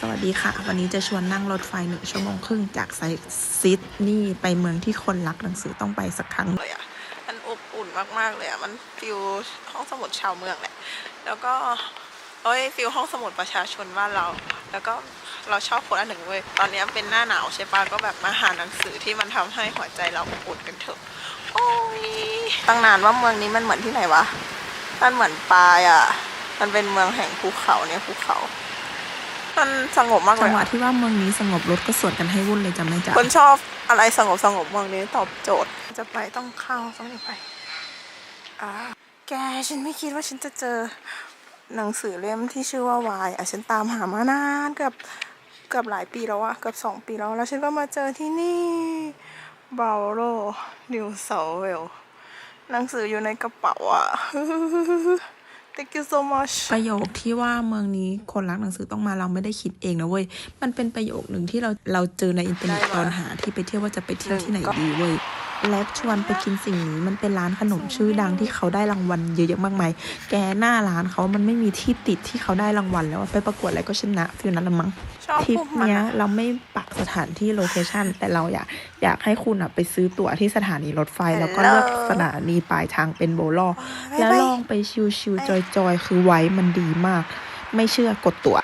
สวัสดีค่ะ วันนี้จะชวนนั่งรถไฟหนึ่งชั่วโมงครึ่งจากไซซิดนีย์ไปเมืองที่คนรักหนังสือต้องไปสักครั้งเลยอะ มันอบอุ่นมากๆเลยอะ มันฟิลห้องสมุดชาวเมืองแหละ แล้วก็เอ้ยฟิลห้องสมุดประชาชนบ้านเรา แล้วก็เราชอบคนละหนึ่งเว้ย ตอนนี้เป็นหน้าหนาวใช่ปะก็แบบมาหาหนังสือที่มันทำให้หัวใจเราอบอุ่นกันเถอะ โอ้ย ตั้งนานว่าเมืองนี้มันเหมือนที่ไหนวะ มันเหมือนปลายอะ มันเป็นเมืองแห่งภูเขาเนี่ยภูเขา มันสงบมากเลจัยงหวะอะที่ว่าเมืองนี้สงบรถก็สวนกันให้วุ่นเลยจำไม่จ้ะคนชอบอะไรสงบสงบๆเมืองนี้ตอบโจทย์ จะไปต้องเข้าต้องไปอ่าแกฉันไม่คิดว่าฉันจะเจอหนังสือเล่มที่ชื่อว่าวายอะฉันตามหามานานเกือบเกือบหลายปีแล้วอะเกือบสองปีแล้วแล้วฉันก็มาเจอที่นี่บาโรนิวเซาเวลหนังสืออยู่ในกระเป๋าอะ thank you so much ประโยคที่ว่าเมืองนี้คนรักหนังสือต้องมาเราไม่ได้คิดเองนะเว้ย มันเป็นประโยคหนึ่งที่เราเราเจอในอินเทอร์เน็ตได้มาตอนหาที่ไปเที่ยวว่าจะไปเที่ยวที่ไหนหนึ่งก็ดีเว้ย และชวนไปกินสิ่งนี้มันเป็นร้านขนมชื่อดังที่เขาได้รางวัลเยอะๆมากมาย แกหน้าร้านเขามันไม่มีที่ติดที่เขาได้รางวัลแล้วอะไปประกวดอะไรก็ชนะฟิลนั้นละมั้งชอบทริปพวกมันเนี้ยอะเราไม่ปักสถานที่โลเคชันแต่เราอยากอยากให้คุณอะไปซื้อตั๋วที่สถานีรถไฟ แล้วก็เลือกสถานีปลายทางเป็นโบลอบ๊ายบายแล้วลองไปชิวๆจอยๆ คือไว้มันดีมาก ไม่เชื่อกดตั๋ว